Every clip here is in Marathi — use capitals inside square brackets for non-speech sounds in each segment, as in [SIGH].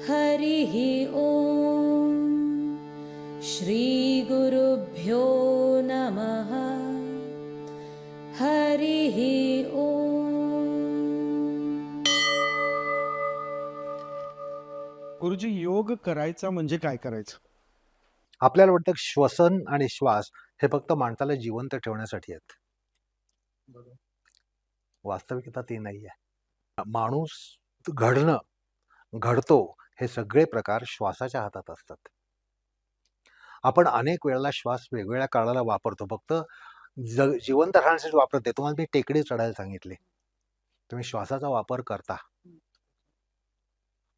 हरिः ॐ श्रीगुरुभ्यो नमः। हरिः ॐ गुरुजी योग करायचा म्हणजे काय करायचं? आपल्याला वाटतं की श्वसन आणि श्वास हे फक्त माणसाला जिवंत ठेवण्यासाठी आहेत. वास्तविकता ती नाही आहे माणूस घडणं घडतो हे सगळे प्रकार श्वासाच्या हातात असतात. आपण अनेक वेळेला श्वास वेगवेगळ्या काळाला वापरतो. फक्त जग जिवंत राहण्यासाठी वापरत नाही. तुम्हाला मी टेकडी चढायला सांगितले. तुम्ही श्वासाचा वापर करता.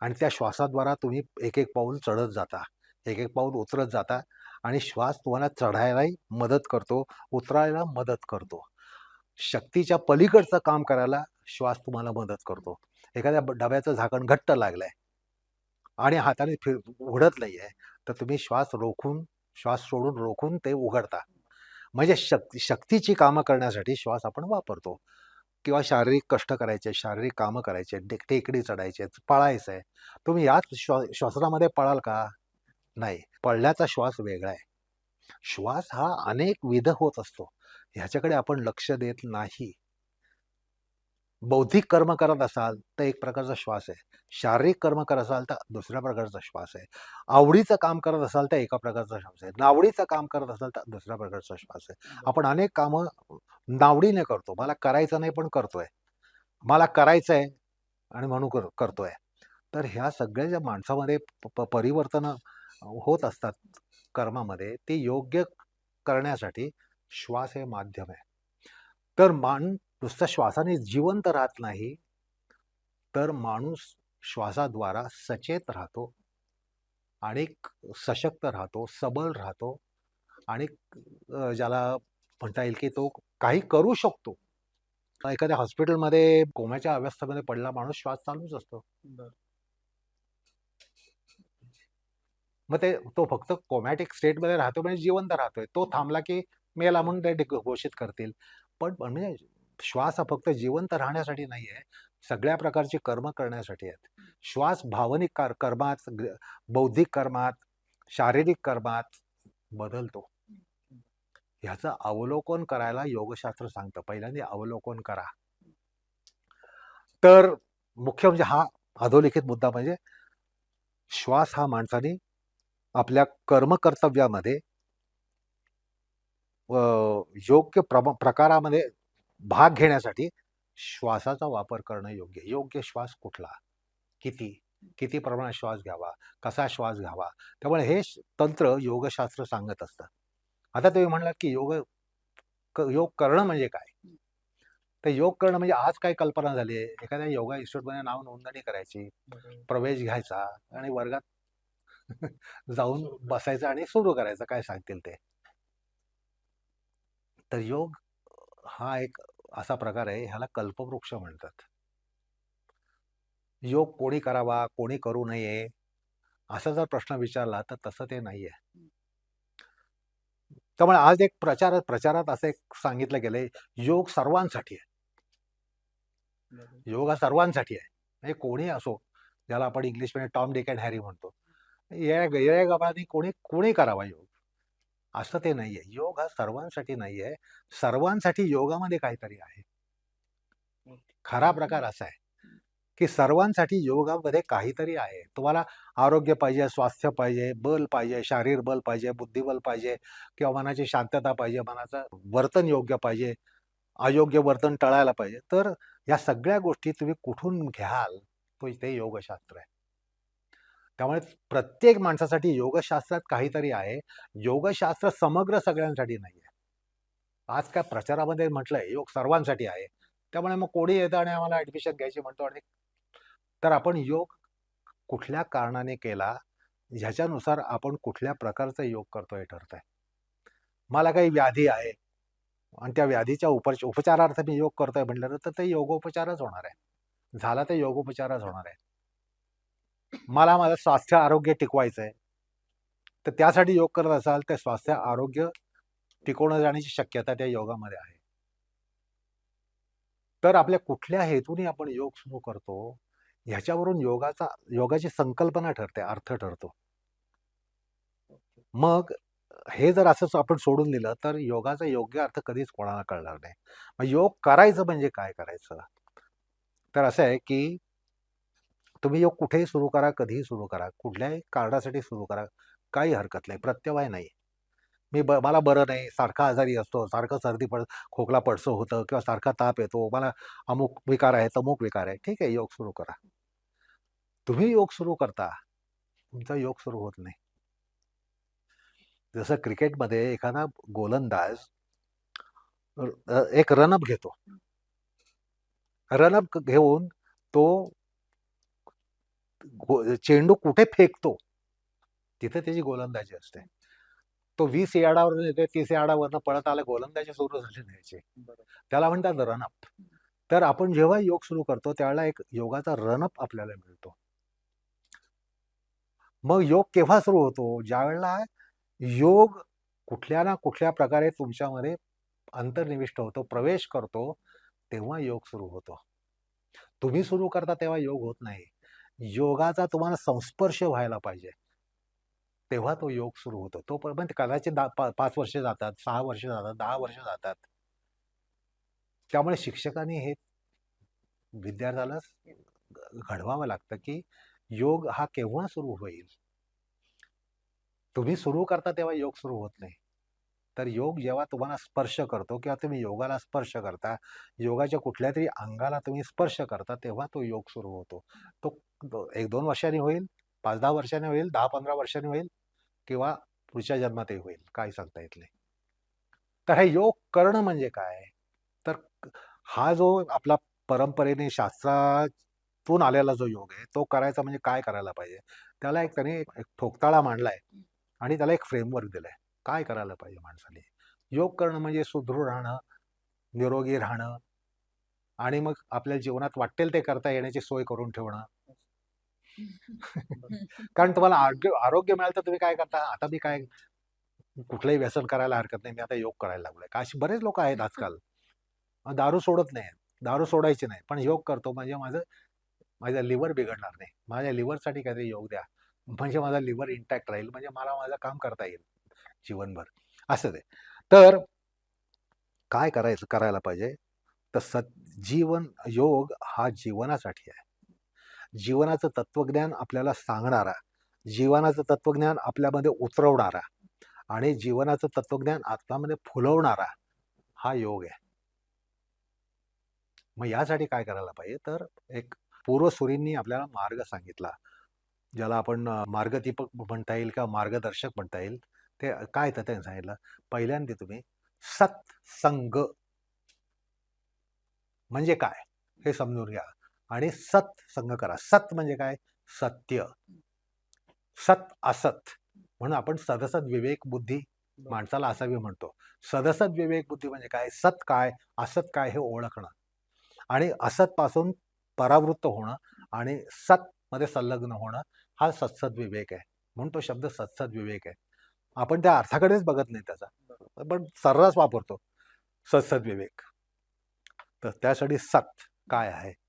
आणि त्या श्वासाद्वारा तुम्ही एक एक पाऊल चढत जाता. एक एक पाऊल उतरत जाता. आणि श्वास तुम्हाला चढायलाही मदत करतो. उतरायला मदत करतो. शक्तीच्या पलीकडचं काम करायला श्वास तुम्हाला मदत करतो. एखाद्या डब्याचं झाकण घट्ट लागलंय. आणि हाताने फिर उघडत नाही आहे तर तुम्ही श्वास रोखून श्वास सोडून रोखून ते उघडता. म्हणजे शक्ती शक्तीची कामं करण्यासाठी श्वास आपण वापरतो. किंवा शारीरिक कष्ट करायचे शारीरिक कामं करायचे टे- टेकडी चढायचे पळायचं आहे तुम्ही याच श्वा श्वसनामध्ये पळाल का? नाही. पळण्याचा श्वास वेगळा आहे. श्वास हा अनेक विध होत असतो. ह्याच्याकडे आपण लक्ष देत नाही. बौद्धिक कर्म करत असाल तर एक प्रकारचा श्वास आहे. शारीरिक कर्म करत असाल तर दुसऱ्या प्रकारचा श्वास आहे. आवडीचं काम करत असाल तर एका प्रकारचा श्वास आहे. नावडीचं काम करत असाल तर दुसऱ्या प्रकारचा श्वास आहे. आपण अनेक कामं नावडीने करतो. मला करायचं नाही पण करतोय. मला करायचं आहे आणि म्हणून कर करतोय. तर ह्या सगळ्या ज्या माणसामध्ये परिवर्तन होत असतात कर्मामध्ये ते योग्य करण्यासाठी श्वास हे माध्यम आहे. तर मान नुसतं श्वासाने जिवंत राहत नाही तर माणूस श्वासाद्वारा सचेत राहतो आणि सशक्त राहतो सबल राहतो आणि ज्याला म्हणता येईल की तो काही करू शकतो. एखाद्या हॉस्पिटलमध्ये कोमाच्या अवस्थेमध्ये पडला माणूस श्वास चालूच असतो. मग ते तो फक्त कोमॅटिक स्टेटमध्ये राहतो म्हणजे जिवंत राहतोय. तो थांबला की मेला म्हणून ते घोषित करतील. पण पण म्हणजे श्वास हा फक्त जिवंत राहण्यासाठी नाही आहे सगळ्या प्रकारची कर्म करण्यासाठी आहेत. श्वास भावनिक कार कर्मात बौद्धिक कर्मात शारीरिक कर्मात बदलतो. ह्याचं अवलोकन करायला योगशास्त्र सांगतं. पहिल्यांदा अवलोकन करा. तर मुख्य म्हणजे हा अधोलिखित मुद्दा म्हणजे श्वास हा माणसाने आपल्या कर्मकर्तव्यामध्ये योग्य प्रम प्रकारामध्ये भाग घेण्यासाठी श्वासाचा वापर करणं योग्य. योग्य श्वास कुठला? किती? किती प्रमाणात श्वास घ्यावा? कसा श्वास घ्यावा? त्यामुळे हे तंत्र योगशास्त्र सांगत असतं. आता तुम्ही म्हणलात की योग योग करणं म्हणजे काय? तर योग करणं म्हणजे आज काय कल्पना झाली आहे? एखाद्या योगा इन्स्टिट्यूटमध्ये नाव नोंदणी करायची प्रवेश घ्यायचा आणि वर्गात [LAUGHS] जाऊन बसायचं आणि सुरू करायचं. काय सांगतील ते? तर योग हा एक असा प्रकार आहे ह्याला कल्पवृक्ष म्हणतात. योग कोणी करावा कोणी करू नये असा जर प्रश्न विचारला तर तसं ते नाहीये. त्यामुळे आज एक प्रचार प्रचारात असं एक सांगितलं गेलंय योग सर्वांसाठी आहे. योग हा सर्वांसाठी आहे. म्हणजे कोणी असो ज्याला आपण इंग्लिशमध्ये टॉम डिक अँड हॅरी म्हणतो. या या गबानी कोणी कोणी करावा योग? असं ते नाहीये. योग हा सर्वांसाठी नाहीये. सर्वांसाठी योगामध्ये काहीतरी आहे. खरा प्रकार असा आहे की सर्वांसाठी योगामध्ये काहीतरी आहे. तुम्हाला आरोग्य पाहिजे स्वास्थ्य पाहिजे बल पाहिजे शारीर बल पाहिजे बुद्धिबल पाहिजे किंवा मनाची शांतता पाहिजे मनाचं वर्तन योग्य पाहिजे अयोग्य वर्तन टळायला पाहिजे. तर या सगळ्या गोष्टी तुम्ही कुठून घ्याल? तो ते योगशास्त्र आहे. त्यामुळे प्रत्येक माणसासाठी योगशास्त्रात काहीतरी आहे. योगशास्त्र समग्र सगळ्यांसाठी नाही आहे आज काय प्रचारामध्ये म्हटलंय योग सर्वांसाठी आहे. त्यामुळे मग कोणी येतं आणि आम्हाला ऍडमिशन घ्यायची म्हणतो आणि तर आपण योग कुठल्या कारणाने केला? ह्याच्यानुसार आपण कुठल्या प्रकारचा योग करतो हे ठरत आहे मला काही व्याधी आहे. आणि त्या व्याधीच्या उपच उपचारार्थ मी योग करतोय म्हटलं तर ते योगोपचारच होणार आहे. झाला तर योगोपचारच होणार आहे. मला माझं स्वास्थ्य आरोग्य टिकवायचं आहे तर त्यासाठी योग करत असाल तर स्वास्थ्य आरोग्य टिकवणं जाण्याची शक्यता त्या योगामध्ये आहे. तर आपल्या कुठल्या हेतूने आपण योग सुरू करतो ह्याच्यावरून योगाचा योगाची संकल्पना ठरते अर्थ ठरतो. मग हे जर असंच आपण सोडून दिलं तर योगाचा योग्य अर्थ कधीच कोणाला कळणार नाही. मग योग करायचं म्हणजे काय करायचं? तर असं आहे की तुम्ही योग कुठेही सुरू करा कधीही सुरू करा कुठल्याही कारणासाठी सुरू करा काही हरकत नाही प्रत्यवाय नाही मी ब मला बरं नाही सारखा आजारी असतो सारखं सर्दी पड खोकला पडसं होतं किंवा सारखा ताप येतो मला अमुक विकार आहे तमुक विकार आहे ठीक आहे योग सुरू करा. तुम्ही योग सुरू करता तुमचा योग सुरू होत नाही. जसं क्रिकेटमध्ये एखादा गोलंदाज एक रनअप घेतो. रनअप घेऊन तो चेंडू कुठे फेकतो? तिथे त्याची गोलंदाजी असते. तो वीस यार्डावर येते तीस यार्डावरनं पळत आला गोलंदाजी सुरू झाली न्यायची. त्याला म्हणतात रनअप तर आपण जेव्हा योग सुरू करतो त्यावेळेला एक योगाचा रनअप आपल्याला मिळतो. मग योग केव्हा सुरू होतो? ज्यावेळेला योग कुठल्या ना कुठल्या प्रकारे तुमच्यामध्ये अंतर्निविष्ट होतो प्रवेश करतो तेव्हा योग सुरू होतो. तुम्ही सुरू करता तेव्हा योग होत नाही. योगाचा तुम्हाला संस्पर्श व्हायला पाहिजे. तेव्हा तो योग सुरू होतो. तो पण कदाचित दा- पा- पाच वर्ष जातात सहा वर्ष जातात दहा वर्ष जातात. त्यामुळे शिक्षकांनी हे विद्यार्थ्याला घडवावं लागतं की योग हा केव्हा सुरू होईल? तुम्ही सुरू करता तेव्हा योग सुरू होत नाही. तर योग जेव्हा तुम्हाला स्पर्श करतो किंवा तुम्ही योगाला स्पर्श करता योगाच्या कुठल्या तरी अंगाला तुम्ही स्पर्श करता तेव्हा तो योग सुरू होतो. तो एक दोन वर्षांनी होईल पाच दहा वर्षांनी होईल दहा पंधरा वर्षांनी होईल किंवा पुढच्या जन्मातही होईल काही सांगता येत नाही. तर हे योग करणं म्हणजे काय? तर हा जो आपला परंपरेने शास्त्रातून आलेला जो योग आहे तो करायचा म्हणजे काय करायला पाहिजे? त्याला एक त्याने एक एक ठोकताळा मांडलाय आणि त्याला एक फ्रेमवर्क दिलाय. काय करायला पाहिजे माणसाने? योग करणं म्हणजे सुदृढ राहणं निरोगी राहणं आणि मग आपल्या जीवनात वाटेल ते करता येण्याची सोय करून ठेवणं. [LAUGHS] कारण तुम्हाला आरोग्य आरोग्य मिळालं तर तुम्ही काय करता? आता मी काय कुठलंही व्यसन करायला हरकत नाही. मी आता योग करायला लागलोय. का अशी बरेच लोक आहेत आजकाल. दारू सोडत नाही. दारू सोडायची नाही. पण योग करतो. म्हणजे माझं माझं लिव्हर बिघडणार नाही. माझ्या लिव्हरसाठी काहीतरी योग द्या. म्हणजे माझा लिव्हर इंटॅक्ट राहील. म्हणजे मला माझं काम करता येईल. जीवनभर. असं ते. तर काय करायचं करायला पाहिजे? तर सत जीवन योग हा जीवनासाठी आहे. जीवनाचं तत्वज्ञान आपल्याला सांगणारा जीवनाचं तत्वज्ञान आपल्यामध्ये उतरवणारा आणि जीवनाचं तत्वज्ञान आत्म्यामध्ये फुलवणारा हा योग आहे. मग यासाठी काय करायला पाहिजे? तर एक पूर्वसुरींनी आपल्याला मार्ग सांगितला ज्याला आपण मार्गदीपक म्हणता येईल किंवा मार्गदर्शक म्हणता येईल. ते काय तर त्यांनी सांगितलं. पहिल्यांदा तुम्ही सत्संग म्हणजे काय? हे समजून घ्या. आणि सत्संग करा. सत म्हणजे काय? सत्य. सत असत. म्हणून आपण सदसत विवेक बुद्धी माणसाला असावी म्हणतो. सदसत विवेक बुद्धी म्हणजे काय? सत काय? असत काय हे ओळखणं. आणि असत पासून परावृत्त होणं आणि सत मध्ये संलग्न होणं हा सत्सद विवेक आहे. म्हणून तो शब्द सत्सद विवेक आहे. आपण त्या अर्थाकडेच बघत नाही त्याचा. पण सर्रास वापरतो. सत्सद विवेक. तर त्यासाठी सत काय आहे?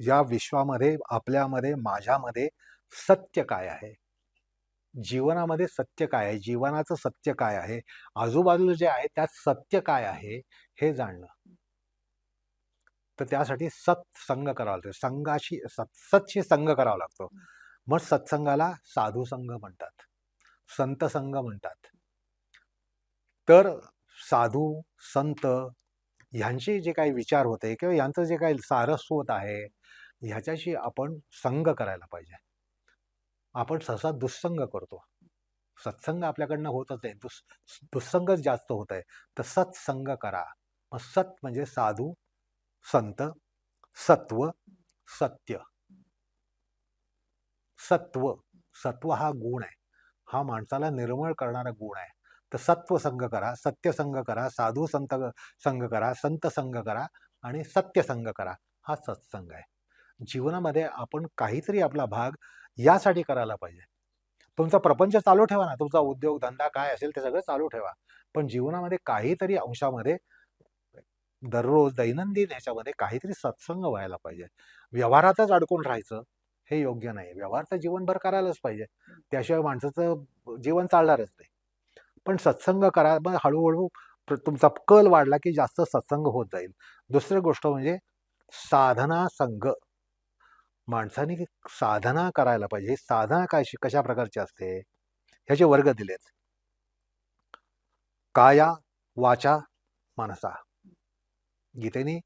या विश्वामध्ये आपल्यामध्ये माझ्यामध्ये सत्य काय आहे? जीवनामध्ये सत्य काय आहे? जीवनाचं सत्य काय आहे? आजूबाजूला जे आहे त्यात सत्य काय आहे हे जाणणं. तर त्यासाठी सत्संग करावा लागतो. संघाशी सत्सतशी संघ करावा लागतो. मग सत्संगाला साधू संघ म्हणतात. संत संघ म्हणतात. तर साधू संत ह्यांचे जे काही विचार होते किंवा यांचं जे काही सारस्वत आहे ह्याच्याशी आपण संग करायला पाहिजे. आपण सहसा दुस्संग करतो. सत्संग आपल्याकडनं होतच आहे. दुस दुस्संगच जास्त होत आहे. तर सत्संग करा. मग सत म्हणजे साधू संत सत्व सत्य. सत्व. सत्व हा गुण आहे. हा माणसाला निर्मळ करणारा गुण आहे. तर सत्व संघ करा सत्य संघ करा साधू संत संघ करा संत संघ करा आणि सत्य संघ करा. हा सत्संग आहे. जीवनामध्ये आपण काहीतरी आपला भाग यासाठी करायला पाहिजे. तुमचा प्रपंच चालू ठेवा ना. तुमचा उद्योग धंदा काय असेल ते सगळं चालू ठेवा. पण जीवनामध्ये काहीतरी अंशामध्ये दररोज दैनंदिन ह्याच्यामध्ये काहीतरी सत्संग व्हायला पाहिजे. व्यवहारातच अडकून राहायचं हे योग्य नाही व्यवहार तर जीवनभर करायलाच पाहिजे. त्याशिवाय माणसाचं जीवन चालणारच नाही. पण सत्संग करा. मग हळूहळू प्र- तुमचा कल वाढला की जास्त सत्संग होत जाईल. दुसरी गोष्ट म्हणजे साधना संघ. माणसाने साधना करायला पाहिजे. साधना काय कशा प्रकारची असते? ह्याचे वर्ग दिलेत. काया वाचा मनसा. गीतेने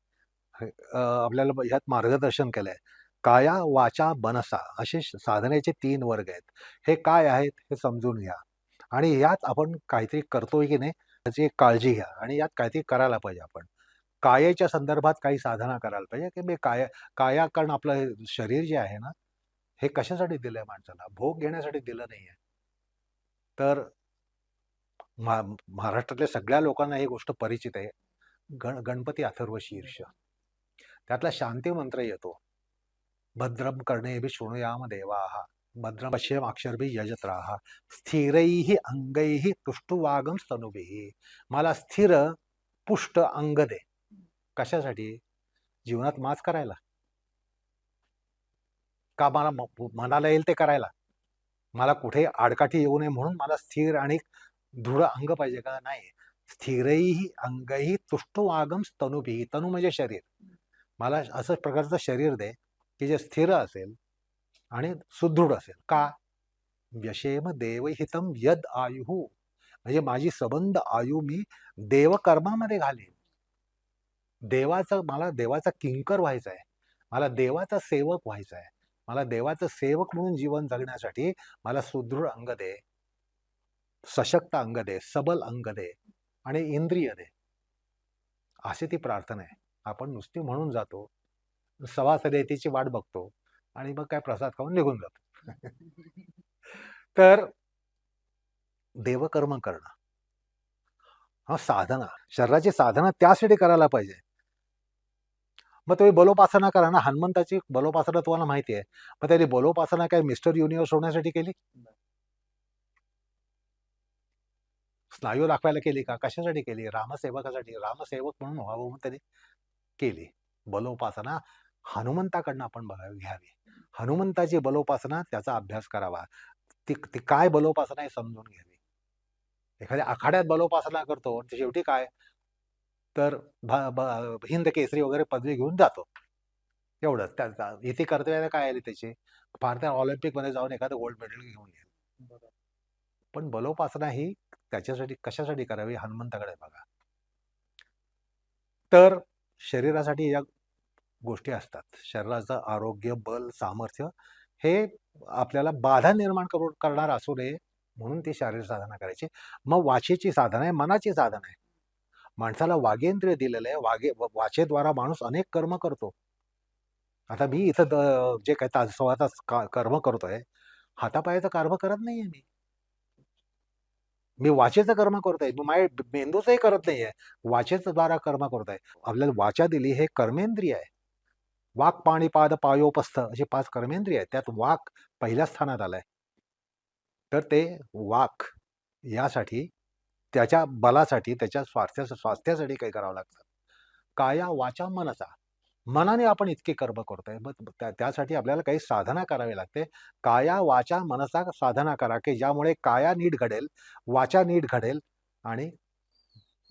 आपल्याला ह्यात मार्गदर्शन केलंय. काया वाचा मनसा असे साधनेचे तीन वर्ग आहेत. हे काय आहेत हे समजून घ्या. आणि यात आपण काहीतरी करतोय की नाही त्याची एक काळजी घ्या आणि यात काहीतरी करायला पाहिजे आपण. कायाच्या संदर्भात काही साधना करायला पाहिजे की मी काय काया कारण आपलं शरीर जे आहे ना हे कशासाठी दिलं आहे माणसाला? भोग घेण्यासाठी दिलं नाही आहे तर महा महाराष्ट्रातल्या सगळ्या लोकांना ही गोष्ट परिचित आहे. गण गणपती अथर्व शीर्ष. त्यातला शांती मंत्र येतो. भद्रम करणे बी शृणुयाम देवा. हा पश्यम अक्षरभि यजत स्थिरैः अंगैः तुष्टुवागम स्तनुभिः। मला स्थिर पुष्ट अंग दे। कशासाठी? जीवनात माच करायला। का मला मनाला येईल ते करायला? मला कुठे आडकाठी येऊ नये म्हणून मला स्थिर आणि दृढ अंग पाहिजे का? नाही. स्थिरही अंगही तुष्टुवागम स्तनुभी। तनु म्हणजे शरीर। मला असं प्रकारचं शरीर दे की जे स्थिर असेल आणि सुदृढ असेल. का? व्यशेम देवहितम यद आयुः. म्हणजे माझी सबंध आयु मी देवकर्मामध्ये घालीन. देवाचं मला देवाचा किंकर व्हायचा आहे मला देवाचा सेवक व्हायचा आहे मला देवाचं सेवक म्हणून जीवन जगण्यासाठी मला सुदृढ अंग दे. सशक्त अंग दे. सबल अंग दे. आणि इंद्रिय दे. अशी ती प्रार्थना आहे. आपण नुसती म्हणून जातो. सभासदेतीची वाट बघतो. आणि मग काय प्रसाद खाऊन निघून जातो. तर देवकर्म करणं हा साधना शरीराची साधना त्यासाठी करायला पाहिजे. मग तुम्ही बलोपासना करा ना हनुमंताची बलोपासना तुम्हाला माहिती आहे. मग त्याने बलोपासना काय मिस्टर युनिव्हर्स होण्यासाठी केली? स्नायू दाखवायला केली का? कशासाठी केली? रामसेवकासाठी रामसेवक म्हणून व्हावं म्हणून त्याने केली. बलोपासना हनुमंताकडनं आपण बघावी घ्यावी. हनुमंताची बलोपासना त्याचा अभ्यास करावा. ती ती काय बलोपासना आहे समजून घ्यावी. एखाद्या आखाड्यात बलोपासना करतो आणि शेवटी काय? तर हिंद केसरी वगैरे पदवी घेऊन जातो. एवढंच. त्या इथे कर्तव्याला काय आली त्याची? फार तर ऑलिम्पिकमध्ये जाऊन एखादं गोल्ड मेडल घेऊन येईल पण बलोपासना ही त्याच्यासाठी कशासाठी करावी? हनुमंताकडे बघा. तर शरीरासाठी या गोष्टी असतात. शरीराचं आरोग्य बल सामर्थ्य हे आपल्याला बाधा निर्माण करून करणार असू नये म्हणून ती शारीरिक साधना करायची. मग वाचेची साधना आहे मनाची साधना आहे. माणसाला वागेंद्रिय दिलेलं आहे. वागे व- वाचेद्वारा माणूस अनेक कर्म करतो. आता मी इथं द- जे काय तास सोळा तास का- कर्म करतोय हातापायाचं कर्म करत नाहीये मी. मी वाचेचं कर्म करतोय. मी माझ्या मेंदूचंही करत नाहीये. वाचेच द्वारा कर्म करतोय. आपल्याला वाचा दिली हे कर्मेंद्रिय आहे. वाक पाणी पाद पायोपस्थ अशी पाच कर्मेंद्रिय आहेत. त्यात वाक पहिल्या स्थानात आलाय. तर ते वाक यासाठी त्याच्या बलासाठी त्याच्या स्वास्थ्या स्वास्थ्यासाठी काही करावं लागतं. काया वाचा मनाचा मनाने आपण इतके कर्म करतोय. मग त्या- त्यासाठी आपल्याला काही साधना करावी लागते. काया वाचा मनाचा साधना करा की ज्यामुळे काया नीट घडेल वाचा नीट घडेल आणि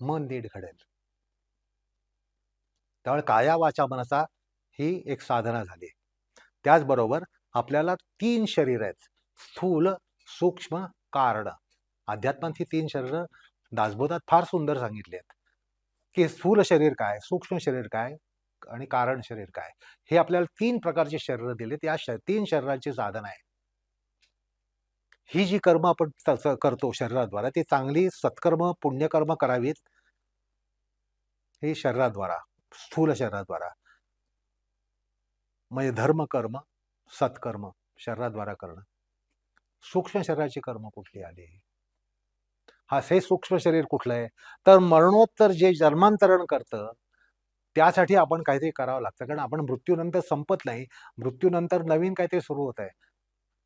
मन नीट घडेल. त्यामुळे काया वाचा मनाचा ही एक साधना झाली. त्याचबरोबर आपल्याला तीन शरीर आहेत. स्थूल सूक्ष्म कारण अध्यात्मात ही तीन शरीर दासबोधात फार सुंदर सांगितले आहेत. की स्थूल शरीर काय सूक्ष्म शरीर काय आणि कारण शरीर काय? हे आपल्याला तीन प्रकारचे शरीर दिले या श- तीन शरीराची साधन आहे. ही जी कर्म आपण करतो शरीराद्वारा ती चांगली सत्कर्म पुण्यकर्म करावीत. ही शरीराद्वारा स्थूल शरीराद्वारा. म्हणजे धर्मकर्म सत्कर्म शरीराद्वारा करणं. सूक्ष्म शरीराची कर्म कुठली आली? हा हे सूक्ष्म शरीर कुठलं आहे? तर मरणोत्तर जे जन्मांतरण करतं त्यासाठी आपण काहीतरी करावं लागतं. कारण आपण मृत्यूनंतर संपत नाही. मृत्यूनंतर नवीन काहीतरी सुरू होत आहे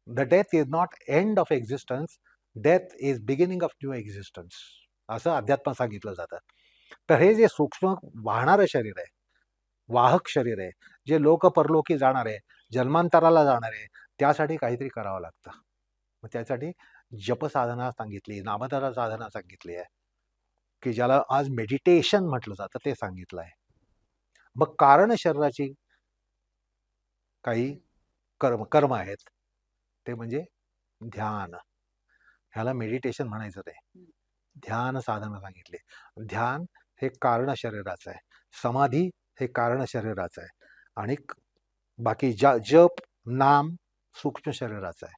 the death is not end of existence death is beginning of new existence असं अध्यात्म सांगितलं जातं. तर हे जे सूक्ष्म वाहणारं शरीर आहे वाहक शरीर आहे जे लोक परलोकी जाणार आहे जन्मांतराला जाणार आहे त्यासाठी काहीतरी करावं लागतं. मग त्यासाठी जपसाधना सांगितली नामधारा साधना सांगितली आहे. की ज्याला आज मेडिटेशन म्हटलं जातं ते सांगितलं आहे. मग कारण शरीराची काही कर्म कर्म आहेत ते म्हणजे ध्यान. ह्याला मेडिटेशन म्हणायचं ते. ध्यान साधना सांगितली. ध्यान हे कारण शरीराचं आहे. समाधी हे कारण शरीराचं आहे. आणि बाकी ज जप नाम सूक्ष्म शरीराचं आहे.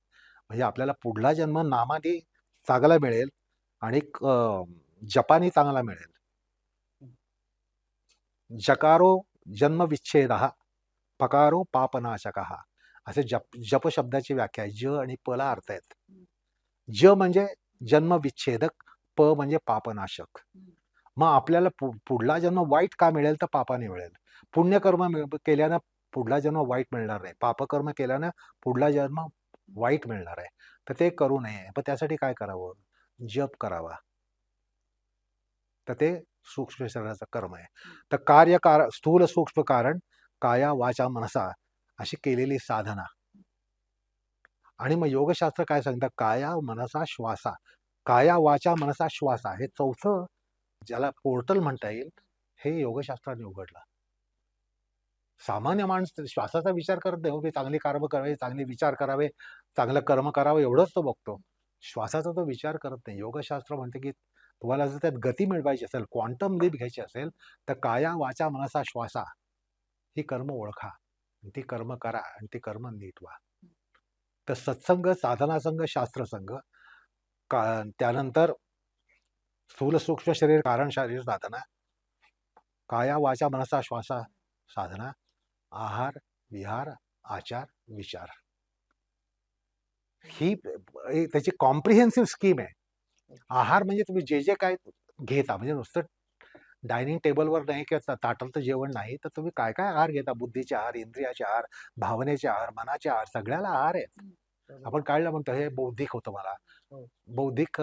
म्हणजे आपल्याला पुढला जन्म नामाने चांगला मिळेल आणि जपानी चांगला मिळेल. जकारो जन्म विच्छेद पकारो पापनाशक असे जप जप शब्दाची व्याख्या आहे. ज आणि पला अर्थ आहेत. ज म्हणजे जन्म विच्छेदक प म्हणजे पापनाशक. मग आपल्याला पु- पुढला जन्म वाईट का मिळेल तर पापाने मिळेल. पुण्यकर्म केल्यानं पुढला जन्म वाईट मिळणार नाही. पापकर्म केल्यानं पुढला जन्म वाईट मिळणार आहे. तर ते करू नये. पण त्यासाठी काय करावं? जप करावा. तर ते सूक्ष्म शरीराचं कर्म आहे. तर कार्य कार स्थूल सूक्ष्म कारण काया वाचा मनसा अशी केलेली साधना. आणि मग योगशास्त्र काय सांगतं काया मनसा श्वासा. काया वाचा मनसा श्वासा. हे चौथं ज्याला पोर्टल म्हणता येईल हे योगशास्त्राने उघडलं. सामान्य माणूस श्वासाचा विचार करत नाही हो की चांगली कर्म करावे चांगले विचार करावे चांगलं कर्म करावं एवढंच तो बघतो. श्वासाचा तो विचार करत नाही. योगशास्त्र म्हणते की तुम्हाला जर त्यात गती मिळवायची असेल क्वांटम लीप घ्यायची असेल तर काया वाचा मनसा श्वासा. ही कर्म ओळखा आणि ती कर्म करा आणि ती कर्म नीट व्हा. तर सत्संग साधनासंग शास्त्रसंग का त्यानंतर स्थूल सूक्ष्म शरीर कारण शरीर साधना काया वाचा मनसा श्वासा साधना आहार विहार आचार विचार. ही त्याची कॉम्प्रिहेन्सिव्ह स्कीम आहे. आहार म्हणजे तुम्ही जे जे काय घेता म्हणजे नुसतं डायनिंग टेबलवर नाही किंवा ताटाचं जेवण नाही तर तुम्ही काय काय आहार घेता? बुद्धीचे आहार इंद्रियाचे आहार भावनेचे आहार मनाचे आहार सगळ्याला आहार आहेत. आपण काढलं म्हणतो हे बौद्धिक होतं मला. बौद्धिक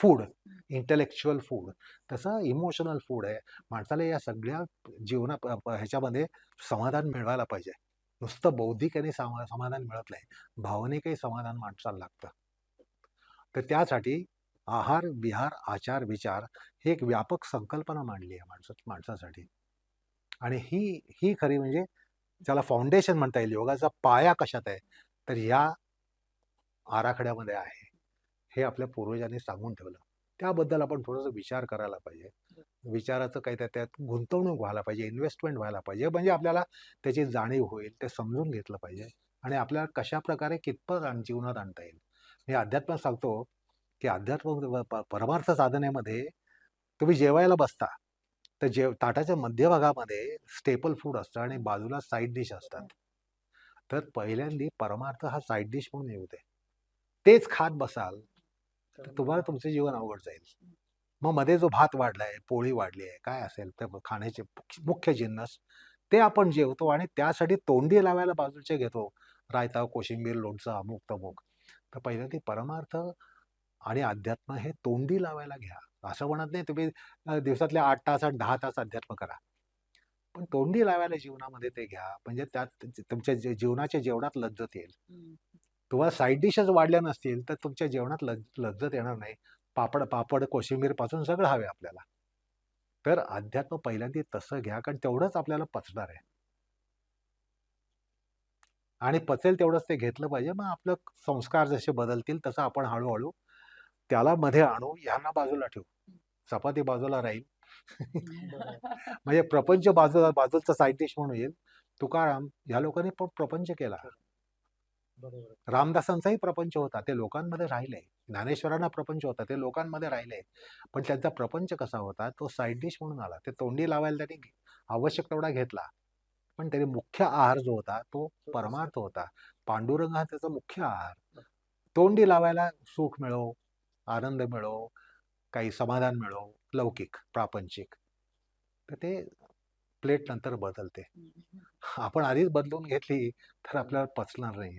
फूड इंटेलेक्च्युअल फूड तसं इमोशनल फूड आहे. माणसाला या सगळ्या जीवना ह्याच्यामध्ये समाधान मिळवायला पाहिजे. नुसतं बौद्धिक आणि समा समाधान मिळत नाही. भावनिकही समाधान माणसाला लागतं. तर त्यासाठी आहार विहार आचार विचार ही एक व्यापक संकल्पना मांडली आहे माणसा माणसासाठी. आणि ही ही खरी म्हणजे त्याला फाउंडेशन म्हणता येईल योगाचा पाया कशात आहे? तर या आराखड्यामध्ये आहे. हे आपल्या पूर्वजांनी सांगून ठेवलं. त्याबद्दल आपण थोडंसं विचार करायला पाहिजे. विचाराचं काही त्या त्यात गुंतवणूक व्हायला पाहिजे इन्व्हेस्टमेंट व्हायला पाहिजे म्हणजे आपल्याला त्याची जाणीव होईल ते समजून घेतलं पाहिजे आणि आपल्याला कशा प्रकारे कितपत जीवनात आणता येईल. मी अध्यात्म सांगतो की अध्यात्म प- परमार्थ साधनेमध्ये तुम्ही जेवायला बसता तर जेव ताटाच्या मध्यभागामध्ये स्टेपल फूड असतं आणि बाजूला साईड डिश असतात. तर पहिल्यांदी परमार्थ हा साईड डिश म्हणून येऊ दे. तेच खात बसाल तर तुम्हाला तुमचं जीवन अवघड जाईल. मग मध्ये जो भात वाढलाय पोळी वाढली आहे काय असेल ते खाण्याचे मुख्य जिन्नस ते आपण जेवतो आणि त्यासाठी तोंडी लावायला बाजूचे घेतो. रायता कोशिंबीर लोणचं अमुक तमुक. तर पहिल्यांदी परमार्थ आणि अध्यात्म हे तोंडी लावायला घ्या. असं म्हणत नाही तुम्ही अ, दिवसातले आठ तास आणि दहा तास अध्यात्म करा. पण तोंडी लावायला जीवनामध्ये ते घ्या. म्हणजे त्यात तुमच्या जीवनाच्या जेवणात लज्जत येईल. तुम्हाला साईड डिशेस वाढल्या नसतील तर तुमच्या जेवणात लज लज्जत येणार नाही. पापड पापड कोशिंबीरपासून सगळं हवे आपल्याला. तर अध्यात्म पहिल्यांदा तसं घ्या कारण तेवढंच आपल्याला पचणार आहे. आणि पचेल तेवढंच ते घेतलं पाहिजे. मग आपलं संस्कार जसे बदलतील तसं आपण हळूहळू त्याला मध्ये आणू ह्यांना बाजूला ठेवू. चपाती बाजूला राहील. [LAUGHS] म्हणजे प्रपंच बाजूला बाजूचा साईड डिश म्हणून येईल. तुकाराम ह्या लोकांनी पण प्रपंच केला. रामदासांचाही प्रपंच होता. ते लोकांमध्ये राहिले. ज्ञानेश्वरांना प्रपंच होता. ते लोकांमध्ये राहिले. पण त्यांचा प्रपंच कसा होता? तो साईड डिश म्हणून आला. ते तोंडी लावायला त्यांनी आवश्यक तेवढा घेतला. पण त्याने मुख्य आहार जो होता तो परमार्थ होता. पांडुरंग हा त्याचा मुख्य आहार. तोंडी लावायला सुख मिळो आनंद मिळो काही समाधान मिळो लौकिक प्रापंचिक. तर ते प्लेट नंतर बदलते. आपण आधीच बदलून घेतली तर आपल्याला पचणार नाही